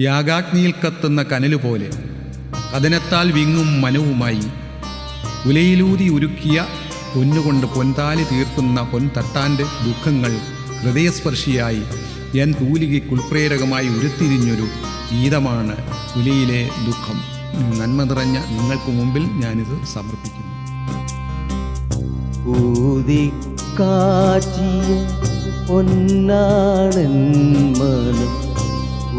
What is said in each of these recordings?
യാഗാഗ്നിയിൽ കത്തുന്ന കനലുപോലെ കഥനത്താൽ വിങ്ങും മനവുമായി ഉലയിലൂതി ഉരുക്കിയ പൊന്നുകൊണ്ട് പൊൻതാലി തീർക്കുന്ന പൊൻതട്ടാന്റെ ദുഃഖങ്ങൾ ഹൃദയസ്പർശിയായി എൻ തൂലികയ്ക്കുൾപ്രേരകമായി ഉരുത്തിരിഞ്ഞൊരു ഗീതമാണ് ഉലയിലെ ദുഃഖം. നന്മ നിറഞ്ഞ നിങ്ങൾക്ക് മുമ്പിൽ ഞാനിത് സമർപ്പിക്കുന്നു. ഊതിക്കാറ്റിയ പൊന്നാണൻ മനം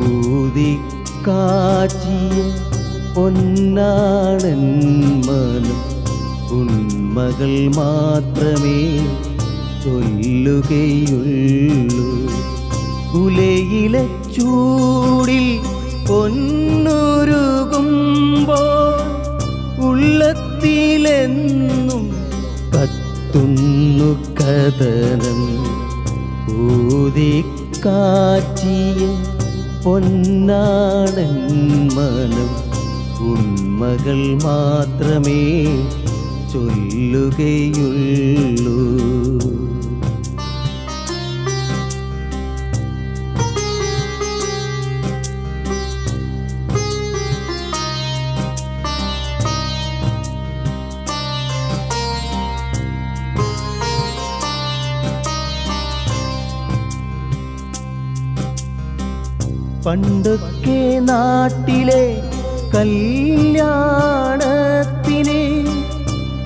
ഊതിക്കാച്ചിയ പൊന്നാണൻ മനം. ഉന്മകൾ മാത്രമേ ചൊല്ലുകയുള്ളൂ. കുലയിലെ ചൂടിൽ പൊന്നുരുകുമ്പോൾ ഉള്ളത്തിലെന്നും കത്തുന്നു കഥനം. ഊതിക്കാച്ചിയ പൊന്നാടൻ മനം ഉന്മകൾ മാത്രമേ ചൊല്ലുകയുള്ളൂ. പണ്ടൊക്കെ നാട്ടിലെ കല്യാണത്തിന്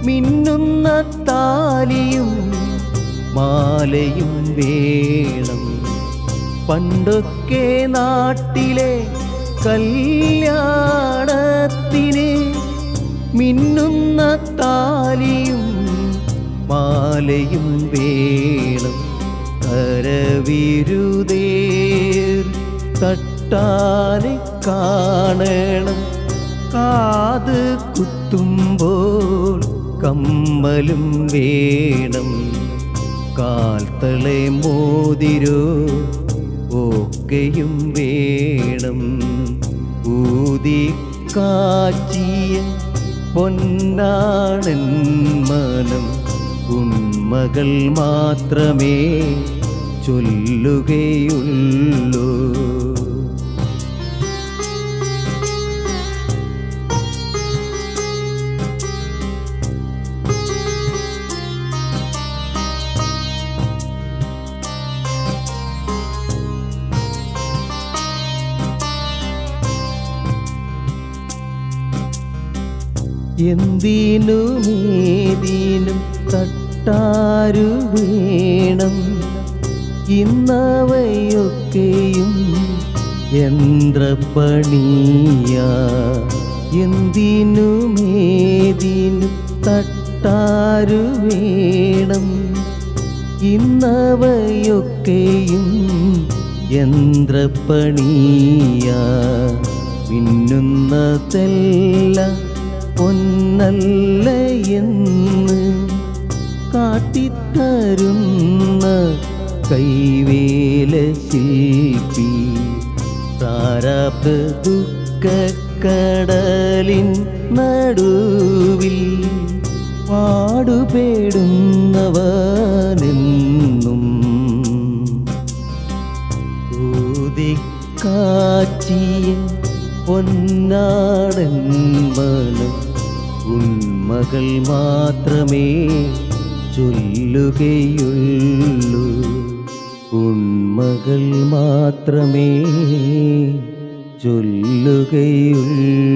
മിന്നുന്ന താലിയും മാലയും വേണം. പണ്ടൊക്കെ നാട്ടിലെ കല്യാണത്തിന് മിന്നുന്ന താലിയും മാലയും വേണം. കരവിരുതേർ തട്ടാനെ കാണണം. കാത് കുത്തുമ്പോൾ കമ്മലും വേണം. കാൽത്തളെ മോതിരോ ഒക്കെയും വേണം. ഊതി കാച്ചിയ പൊന്നാണൻ മനം. ഉന്മകൾ മാത്രമേ ചൊല്ലുകയുള്ളൂ. എന്തിനുമേതിനും തട്ടാരു വേണം? ഇന്നവയൊക്കെയും യന്ത്രപ്പണിയ. എന്തിനുമേതിനും തട്ടാരു വേണം? ഇന്നവയൊക്കെയും യന്ത്രപ്പണിയ. മിന്നുന്നതല്ല പൊന്നല്ല എന്ന് കാട്ടിത്തരുന്ന കൈവേല ശില്പി പ്രാരാബ്ദ നടുവിൽ പാടുപേടുന്നവനെന്നും ൂതിക്കാച്ചിയ പൊന്നാടൻ മനം ഉന്മകൾ മാത്രമേ ചൊല്ലുകയുള്ളൂ. മാത്രമേ ചൊല്ലുകയുള്ളൂ.